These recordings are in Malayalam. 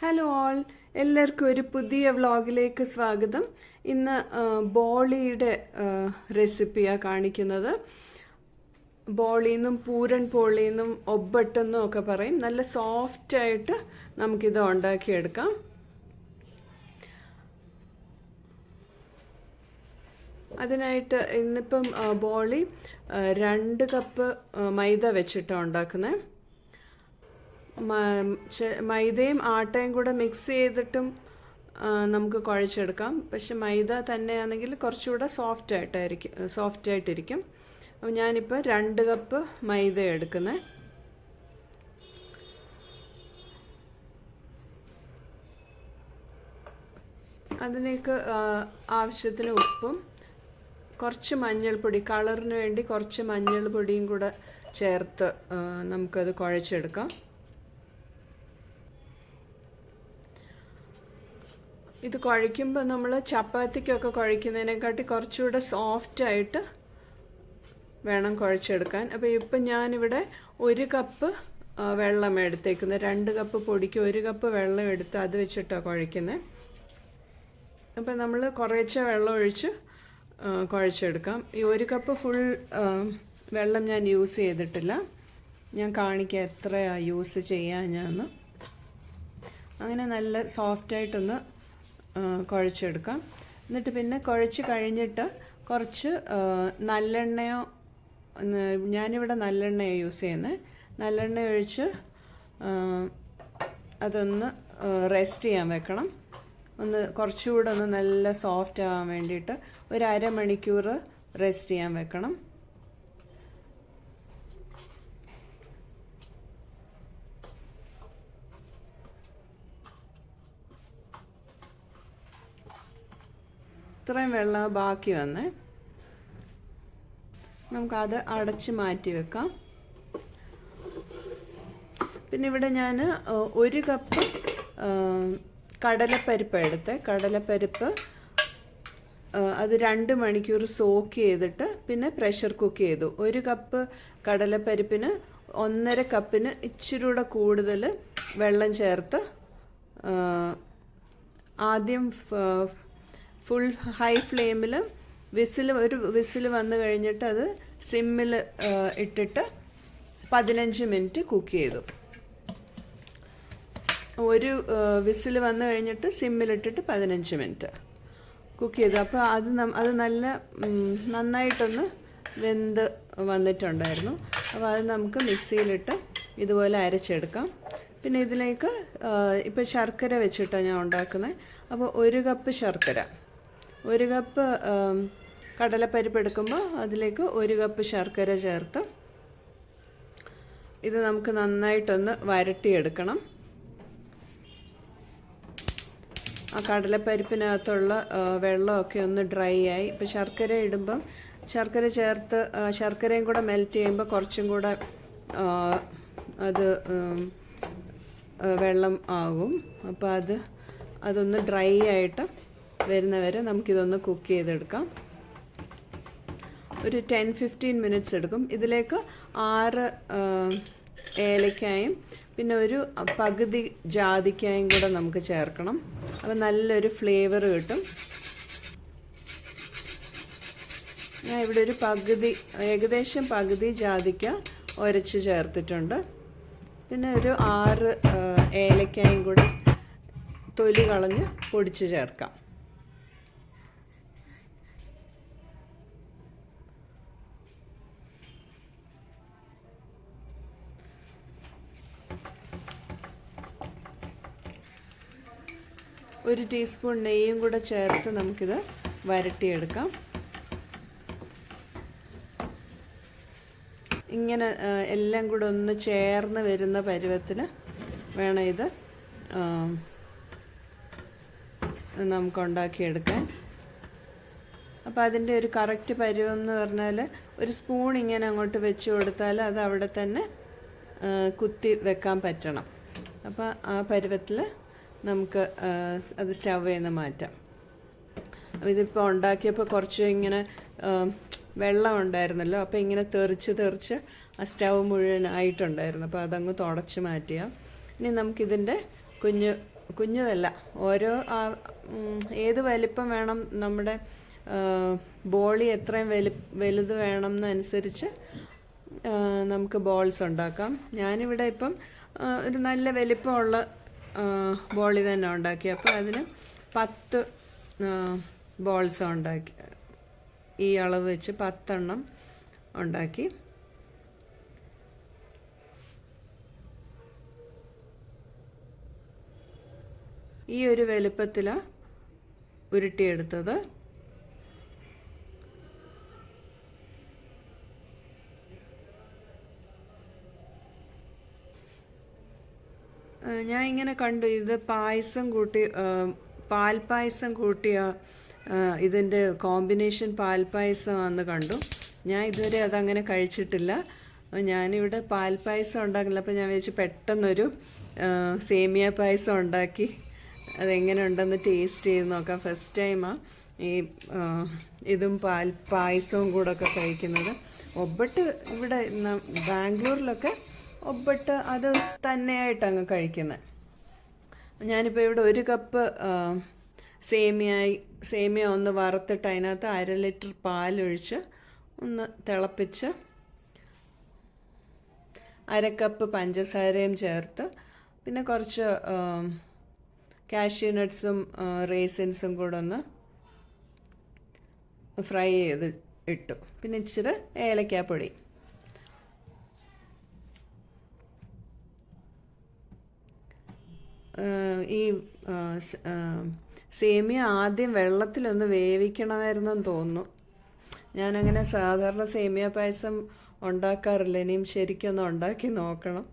ഹലോ ഓൾ എല്ലാവർക്കും ഒരു പുതിയ വ്ളോഗിലേക്ക് സ്വാഗതം. ഇന്ന് ബോളിയുടെ റെസിപ്പിയാണ് കാണിക്കുന്നത്. ബോളിന്നും പൂരൻ പോളിന്നും ഒബട്ടെന്നും ഒക്കെ പറയും. നല്ല സോഫ്റ്റായിട്ട് നമുക്കിത് ഉണ്ടാക്കിയെടുക്കാം. അതിനായിട്ട് ഇന്നിപ്പം ബോളി രണ്ട് കപ്പ് മൈദ വെച്ചിട്ടാണ് ഉണ്ടാക്കുന്നത്. മൈദയും ആട്ടയും കൂടെ മിക്സ് ചെയ്തിട്ടും നമുക്ക് കുഴച്ചെടുക്കാം. പക്ഷെ മൈദ തന്നെയാണെങ്കിൽ കുറച്ചുകൂടെ സോഫ്റ്റ് ആയിട്ടായിരിക്കും സോഫ്റ്റ് ആയിട്ടിരിക്കും. അപ്പോൾ ഞാനിപ്പോൾ രണ്ട് കപ്പ് മൈദ എടുക്കുന്നത് അതിലേക്ക് ആവശ്യത്തിന് ഉപ്പും കുറച്ച് മഞ്ഞൾപ്പൊടി കളറിന് വേണ്ടി കുറച്ച് മഞ്ഞൾപ്പൊടിയും കൂടെ ചേർത്ത് നമുക്കത് കുഴച്ചെടുക്കാം. ഇത് കുഴയ്ക്കുമ്പോൾ നമ്മൾ ചപ്പാത്തിക്കൊക്കെ കുഴയ്ക്കുന്നതിനെക്കാട്ടി കുറച്ചുകൂടെ സോഫ്റ്റ് ആയിട്ട് വേണം കുഴച്ചെടുക്കാൻ. അപ്പോൾ ഇപ്പം ഞാനിവിടെ ഒരു കപ്പ് വെള്ളം എടുത്തേക്കുന്നത് രണ്ട് കപ്പ് പൊടിക്ക് ഒരു കപ്പ് വെള്ളം എടുത്ത് അത് വെച്ചിട്ടാണ് കുഴയ്ക്കുന്നത് അപ്പം നമ്മൾ കുറേശ്ശെ വെള്ളം ഒഴിച്ച് കുഴച്ചെടുക്കാം. ഈ ഒരു കപ്പ് ഫുൾ വെള്ളം ഞാൻ യൂസ് ചെയ്തിട്ടില്ല. ഞാൻ കാണിക്കാം എത്രയാണ് യൂസ് ചെയ്യാൻ ഞാൻ അങ്ങനെ നല്ല സോഫ്റ്റായിട്ടൊന്ന് കുഴച്ചെടുക്കാം. എന്നിട്ട് പിന്നെ കുഴച്ച് കഴിഞ്ഞിട്ട് കുറച്ച് നല്ലെണ്ണയോ ഞാനിവിടെ നല്ലെണ്ണയോ യൂസ് ചെയ്യുന്നത് നല്ലെണ്ണ ഒഴിച്ച് അതൊന്ന് റെസ്റ്റ് ചെയ്യാൻ വെക്കണം. ഒന്ന് കുറച്ചുകൂടെ ഒന്ന് നല്ല സോഫ്റ്റ് ആവാൻ വേണ്ടിയിട്ട് ഒരു അരമണിക്കൂർ റെസ്റ്റ് ചെയ്യാൻ വെക്കണം. ഇത്രയും വെള്ളം ബാക്കി വന്നേ നമുക്കത് അടച്ച് മാറ്റി വെക്കാം. പിന്നെ ഇവിടെ ഞാൻ ഒരു കപ്പ് കടലപ്പരിപ്പ് എടുത്ത്. കടലപ്പരിപ്പ് അത് രണ്ട് മണിക്കൂർ സോക്ക് ചെയ്തിട്ട് പിന്നെ പ്രഷർ കുക്ക് ചെയ്തു. ഒരു കപ്പ് കടലപ്പരിപ്പിന് ഒന്നര കപ്പിന് ഇച്ചിരി കൂടെ കൂടുതൽ വെള്ളം ചേർത്ത് ആദ്യം ഫുൾ ഹൈ ഫ്ലെയിമിൽ വിസിൽ ഒരു വിസിൽ വന്നു കഴിഞ്ഞിട്ട് അത് സിമ്മിൽ ഇട്ടിട്ട് പതിനഞ്ച് മിനിറ്റ് കുക്ക് ചെയ്തു. ഒരു വിസിൽ വന്നു കഴിഞ്ഞിട്ട് സിമ്മിലിട്ടിട്ട് പതിനഞ്ച് മിനിറ്റ് കുക്ക് ചെയ്തു. അപ്പോൾ അത് അത് നല്ല നന്നായിട്ടൊന്ന് വെന്ത് വന്നിട്ടുണ്ടായിരുന്നു. അപ്പോൾ അത് നമുക്ക് മിക്സിയിലിട്ട് ഇതുപോലെ അരച്ചെടുക്കാം. പിന്നെ ഇതിലേക്ക് ഇപ്പോൾ ശർക്കര വെച്ചിട്ടാണ് ഞാൻ ഉണ്ടാക്കുന്നത് അപ്പോൾ ഒരു കപ്പ് ശർക്കര. ഒരു കപ്പ് കടലപ്പരിപ്പ് എടുക്കുമ്പോൾ അതിലേക്ക് ഒരു കപ്പ് ശർക്കര ചേർത്ത് ഇത് നമുക്ക് നന്നായിട്ടൊന്ന് വരട്ടിയെടുക്കണം. ആ കടലപ്പരിപ്പിനകത്തുള്ള വെള്ളമൊക്കെ ഒന്ന് ഡ്രൈ ആയി. ഇപ്പം ശർക്കര ഇടുമ്പം ശർക്കര ചേർത്ത് ശർക്കരയും കൂടെ മെൽറ്റ് ചെയ്യുമ്പോൾ കുറച്ചും കൂടെ അത് വെള്ളം ആകും അപ്പോൾ അത് അതൊന്ന് ഡ്രൈ ആയിട്ട് വരുന്നവരെ നമുക്കിതൊന്ന് കുക്ക് ചെയ്തെടുക്കാം. ഒരു ടെൻ ഫിഫ്റ്റീൻ മിനിറ്റ്സ് എടുക്കും. ഇതിലേക്ക് ആറ് ഏലക്കായും പിന്നെ ഒരു പകുതി ജാതിക്കായും കൂടെ നമുക്ക് ചേർക്കണം. അപ്പോൾ നല്ലൊരു ഫ്ലേവർ കിട്ടും. ഞാൻ ഇവിടെ ഒരു പകുതി ഏകദേശം പകുതി ജാതിക്ക ഉരച്ച് ചേർത്തിട്ടുണ്ട്. പിന്നെ ഒരു ആറ് ഏലക്കായും കൂടി തൊലി കളഞ്ഞ് പൊടിച്ച് ചേർക്കാം. ഒരു ടീസ്പൂൺ നെയ്യും കൂടെ ചേർത്ത് നമുക്കിത് വരട്ടിയെടുക്കാം. ഇങ്ങനെ എല്ലാം കൂടെ ഒന്ന് ചേർന്ന് വരുന്ന പരുവത്തിന് വേണം ഇത് നമുക്ക് ഉണ്ടാക്കിയെടുക്കാൻ അപ്പോൾ അതിന്റെ ഒരു കറക്റ്റ് പരുവം എന്ന് പറഞ്ഞാൽ ഒരു സ്പൂൺ ഇങ്ങനെ അങ്ങോട്ട് വെച്ച് കൊടുത്താൽ അത് അവിടെ തന്നെ കുത്തി വെക്കാൻ പറ്റണം. അപ്പോൾ ആ പരുവത്തിൽ നമുക്ക് അത് സ്റ്റവ് നിന്ന് മാറ്റാം. അപ്പോൾ ഇതിപ്പോൾ ഉണ്ടാക്കിയപ്പോൾ കുറച്ച് ഇങ്ങനെ വെള്ളം ഉണ്ടായിരുന്നല്ലോ. അപ്പോൾ ഇങ്ങനെ തെറിച്ച് തെറിച്ച് ആ സ്റ്റവ് മുഴുവൻ ആയിട്ടുണ്ടായിരുന്നു. അപ്പോൾ അതങ്ങ് തുടച്ച് മാറ്റിയ. ഇനി നമുക്കിതിന്റെ കുഞ്ഞ് കുഞ്ഞതല്ല. ഓരോ ഏത് വലിപ്പം വേണം നമ്മുടെ ബോളി എത്രയും വലു വലുത് വേണം എന്നനുസരിച്ച് നമുക്ക് ബോൾസ് ഉണ്ടാക്കാം. ഞാനിവിടെ ഇപ്പം ഒരു നല്ല വലിപ്പമുള്ള ബോളി തന്നെ ഉണ്ടാക്കി. അപ്പോൾ അതിന് പത്ത് ബോൾസ് ഉണ്ടാക്കി. ഈ അളവ് വെച്ച് പത്തെണ്ണം ഉണ്ടാക്കി. ഈ ഒരു വലുപ്പത്തിലാണ് ഉരുട്ടിയെടുത്തത്. ഞാൻ ഇങ്ങനെ കണ്ടു ഇത് പായസം കൂട്ടി പാൽപ്പായസം പാൽ പായസം കൂട്ടിയ ഇതിന്റെ കോമ്പിനേഷൻ പാൽ പായസമാണെന്ന് കണ്ടു. ഞാൻ ഇതുവരെ അതങ്ങനെ കഴിച്ചിട്ടില്ല. ഞാനിവിടെ പാൽ പായസം ഉണ്ടാക്കില്ല അപ്പോൾ ഞാൻ വെച്ച് പെട്ടെന്നൊരു സേമിയ പായസം ഉണ്ടാക്കി. അതെങ്ങനെ ഉണ്ടെന്ന് ടേസ്റ്റ് ചെയ്ത് നോക്കാം. ഫസ്റ്റ് ടൈമാണ് ഈ ഇതും പാൽ പായസവും കൂടെ ഒക്കെ കഴിക്കുന്നത്. ഒബട്ട് ഇവിടെ ബാംഗ്ലൂരിലൊക്കെ ഒബട്ട് അത് തന്നെയായിട്ട് അങ്ങ് കഴിക്കുന്നത് ഞാനിപ്പോൾ ഇവിടെ ഒരു കപ്പ് സേമിയായി സേമിയ ഒന്ന് വറുത്തിട്ട് അതിനകത്ത് അര ലിറ്റർ പാലൊഴിച്ച് ഒന്ന് തിളപ്പിച്ച് അരക്കപ്പ് കപ്പ് പഞ്ചസാരയും ചേർത്ത് പിന്നെ കുറച്ച് കാഷ്യൂ നട്ട്സും റേസിൻസും കൂടെ ഒന്ന് ഫ്രൈ ചെയ്ത് ഇട്ടു. പിന്നെ ഇച്ചിരി ഏലക്കാപ്പൊടി. ഈ സേമിയ ആദ്യം വെള്ളത്തിലൊന്ന് വേവിക്കണമായിരുന്നെന്ന് തോന്നുന്നു. ഞാനങ്ങനെ സാധാരണ സേമിയ പായസം ഉണ്ടാക്കാറില്ല. ഇനിയും ശരിക്കൊന്ന് ഉണ്ടാക്കി നോക്കണം.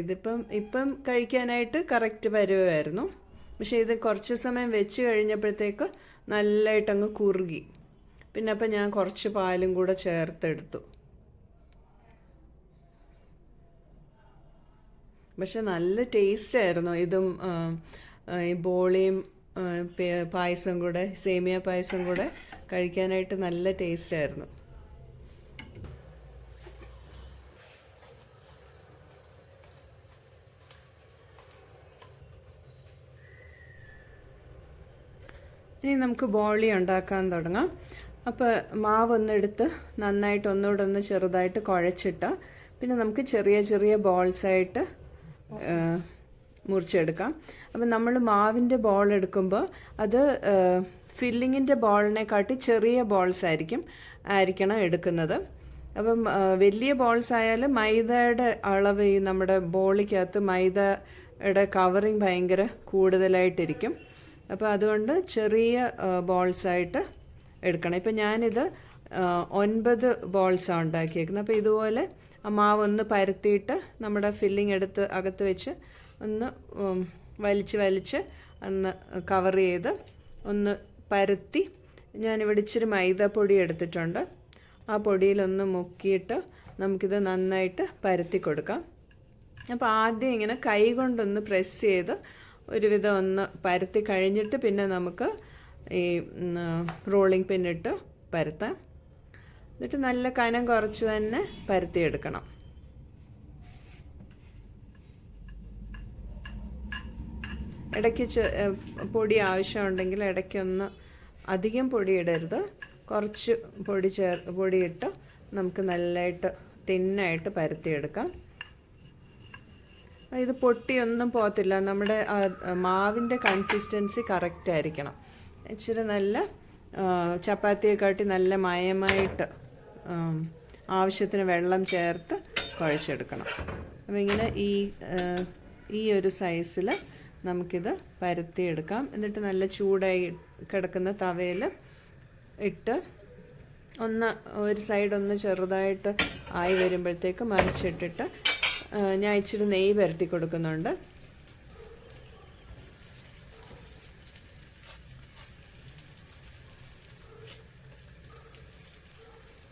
ഇതിപ്പം ഇപ്പം കഴിക്കാനായിട്ട് കറക്റ്റ് പരുവമായിരുന്നു. പക്ഷേ ഇത് കുറച്ച് സമയം വെച്ച് കഴിഞ്ഞപ്പോഴത്തേക്ക് നല്ലതായിട്ടങ്ങ് കുറുകി. പിന്നെ അപ്പം ഞാൻ കുറച്ച് പാലും കൂടെ ചേർത്തെടുത്തു. പക്ഷെ നല്ല ടേസ്റ്റ് ആയിരുന്നു. ഇതും ഈ ബോളിയും പായസം കൂടെ സേമിയ പായസം കൂടെ കഴിക്കാനായിട്ട് നല്ല ടേസ്റ്റ് ആയിരുന്നു. ഇനി നമുക്ക് ബോളി ഉണ്ടാക്കാൻ തുടങ്ങാം. അപ്പോൾ മാവ് ഒന്നെടുത്ത് നന്നായിട്ട് ഒന്നുകൂടെ ഒന്ന് ചെറുതായിട്ട് കുഴച്ചിട്ട് പിന്നെ നമുക്ക് ചെറിയ ചെറിയ ബോൾസായിട്ട് മുറിച്ചെടുക്കാം. അപ്പം നമ്മൾ മാവിന്റെ ബോൾ എടുക്കുമ്പോൾ അത് ഫില്ലിങ്ങിന്റെ ബോളിനെക്കാട്ടി ചെറിയ ബോൾസ് ആയിരിക്കും ആയിരിക്കണം എടുക്കുന്നത്. അപ്പം വലിയ ബോൾസ് ആയാലും മൈദയുടെ അളവ് ഈ നമ്മുടെ ബോളിക്കകത്ത് മൈദയുടെ കവറിങ് ഭയങ്കര കൂടുതലായിട്ടിരിക്കും. അപ്പോൾ അതുകൊണ്ട് ചെറിയ ബോൾസായിട്ട് എടുക്കണം. ഇപ്പം ഞാനിത് ഒൻപത് ബോൾസാണ് ഉണ്ടാക്കിയേക്കുന്നത്. അപ്പോൾ ഇതുപോലെ മാവ് ഒന്ന് പരത്തിയിട്ട് നമ്മുടെ ഫില്ലിംഗ് എടുത്ത് അകത്ത് വെച്ച് ഒന്ന് വലിച്ച് വലിച്ച് ഒന്ന് കവർ ചെയ്ത് ഒന്ന് പരത്തി ഞാനിവിടെ ഇച്ചിരി മൈദപ്പൊടി എടുത്തിട്ടുണ്ട്. ആ പൊടിയിലൊന്ന് മുക്കിയിട്ട് നമുക്കിത് നന്നായിട്ട് പരത്തി കൊടുക്കാം. അപ്പോൾ ആദ്യം ഇങ്ങനെ കൈ കൊണ്ടൊന്ന് പ്രസ് ചെയ്ത് ഒരുവിധം ഒന്ന് പരത്തി കഴിഞ്ഞിട്ട് പിന്നെ നമുക്ക് ഈ റോളിംഗ് പിന്നിട്ട് പരത്താം. എന്നിട്ട് നല്ല കനം കുറച്ച് തന്നെ പരത്തിയെടുക്കണം. ഇടയ്ക്ക് പൊടി ആവശ്യമുണ്ടെങ്കിൽ ഇടയ്ക്കൊന്ന് അധികം പൊടി ഇടരുത്. കുറച്ച് പൊടി ചേർ പൊടിയിട്ട് നമുക്ക് നല്ലതായിട്ട് തിന്നായിട്ട് പരത്തിയെടുക്കാം. ഇത് പൊട്ടിയൊന്നും പോകത്തില്ല. നമ്മുടെ മാവിന്റെ കൺസിസ്റ്റൻസി കറക്റ്റ് ആയിരിക്കണം. ഇച്ചിരി നല്ല ചപ്പാത്തിയെക്കാട്ടി നല്ല മയമായിട്ട് ആവശ്യത്തിന് വെള്ളം ചേർത്ത് കുഴച്ചെടുക്കണം. അപ്പം ഇങ്ങനെ ഈ ഈ ഒരു സൈസിൽ നമുക്കിത് പരത്തിയെടുക്കാം. എന്നിട്ട് നല്ല ചൂടായി കിടക്കുന്ന തവയിൽ ഇട്ട് ഒന്ന് ഒരു സൈഡ് ഒന്ന് ചെറുതായിട്ട് ആയി വരുമ്പോഴത്തേക്ക് മറിച്ചിട്ടിട്ട് ഞാൻ ഇച്ചിരി നെയ്യ് പുരട്ടി കൊടുക്കുന്നുണ്ട്.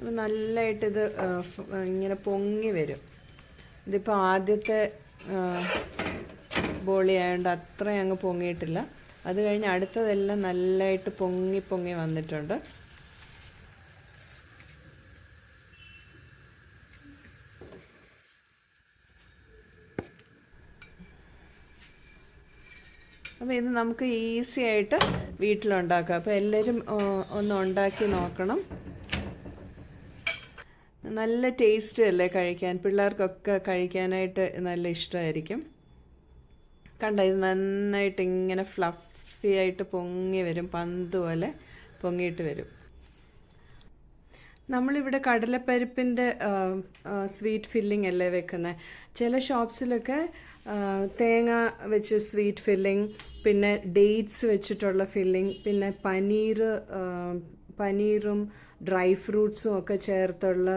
നല്ലതായിട്ടിത് ഇങ്ങനെ പൊങ്ങി വരും. ഇതിപ്പോൾ ആദ്യത്തെ ബോളി ആയതുകൊണ്ട് അത്രയും അങ്ങ് പൊങ്ങിയിട്ടില്ല. അത് കഴിഞ്ഞ് അടുത്തതെല്ലാം നല്ലതായിട്ട് പൊങ്ങി പൊങ്ങി വന്നിട്ടുണ്ട്. അപ്പോൾ ഇത് നമുക്ക് ഈസി ആയിട്ട് വീട്ടിലുണ്ടാക്കാം. അപ്പോൾ എല്ലാവരും ഒന്ന് ഉണ്ടാക്കി നോക്കണം. നല്ല ടേസ്റ്റ് അല്ലേ കഴിക്കാൻ? പിള്ളേർക്കൊക്കെ കഴിക്കാനായിട്ട് നല്ല ഇഷ്ടമായിരിക്കും കണ്ട ഇത് നന്നായിട്ട് ഇങ്ങനെ ഫ്ലഫി ആയിട്ട് പൊങ്ങി വരും. പന്ത് പോലെ പൊങ്ങിയിട്ട് വരും. നമ്മളിവിടെ കടലപ്പരിപ്പിന്റെ സ്വീറ്റ് ഫില്ലിംഗ് അല്ലേ വെക്കുന്നത് ചില ഷോപ്സിലൊക്കെ തേങ്ങ വെച്ച് സ്വീറ്റ് ഫില്ലിംഗ് പിന്നെ ഡേറ്റ്സ് വെച്ചിട്ടുള്ള ഫില്ലിംഗ് പിന്നെ പനീർ പനീറും ഡ്രൈ ഫ്രൂട്ട്സും ഒക്കെ ചേർത്തുള്ള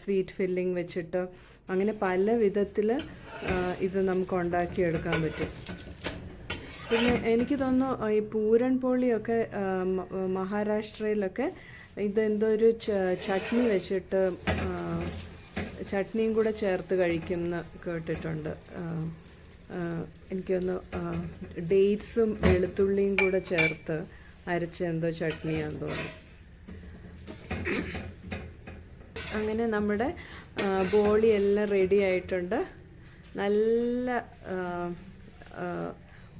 സ്വീറ്റ് ഫില്ലിംഗ് വെച്ചിട്ട് അങ്ങനെ പല വിധത്തിൽ ഇത് നമുക്ക് ഉണ്ടാക്കിയെടുക്കാൻ പറ്റും. പിന്നെ എനിക്ക് തോന്നുന്നു ഈ പൂരൻ പോളിയൊക്കെ മഹാരാഷ്ട്രയിലൊക്കെ ഇതെന്തോ ഒരു ചട്നി വെച്ചിട്ട് ചട്നിയും കൂടെ ചേർത്ത് കഴിക്കുന്ന കേട്ടിട്ടുണ്ട്. എനിക്കൊന്ന് ഡേറ്റ്സും വെളുത്തുള്ളിയും കൂടെ ചേർത്ത് അരച്ച എന്തോ ചട്നിയാന്ന് തോന്നുന്നു. അങ്ങനെ നമ്മുടെ ബോളി എല്ലാം റെഡി ആയിട്ടുണ്ട്. നല്ല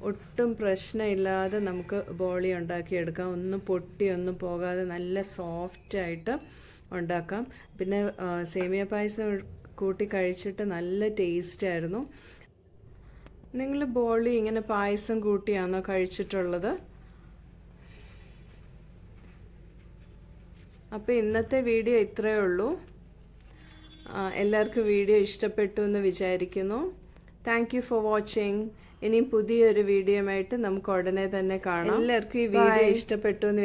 ഒട്ടും പ്രശ്നമില്ലാതെ നമുക്ക് ബോളി ഉണ്ടാക്കിയെടുക്കാം. ഒന്നും പൊട്ടി ഒന്നും പോകാതെ നല്ല സോഫ്റ്റായിട്ട് ഉണ്ടാക്കാം. പിന്നെ സേമിയ പായസം കൂട്ടി കഴിച്ചിട്ട് നല്ല ടേസ്റ്റായിരുന്നു നിങ്ങൾ ബോളി ഇങ്ങനെ പായസം കൂട്ടിയാണോ കഴിച്ചിട്ടുള്ളത്? അപ്പോൾ ഇന്നത്തെ വീഡിയോ ഇത്രയേ ഉള്ളൂ. എല്ലാവർക്കും വീഡിയോ ഇഷ്ടപ്പെട്ടു എന്ന് വിചാരിക്കുന്നു. താങ്ക് യു ഫോർ വാച്ചിങ് ഇനിയും പുതിയൊരു വീഡിയോ ആയിട്ട് നമുക്ക് ഉടനെ തന്നെ കാണാം. എല്ലാവർക്കും ഈ വീഡിയോ ഇഷ്ടപ്പെട്ടു എന്ന്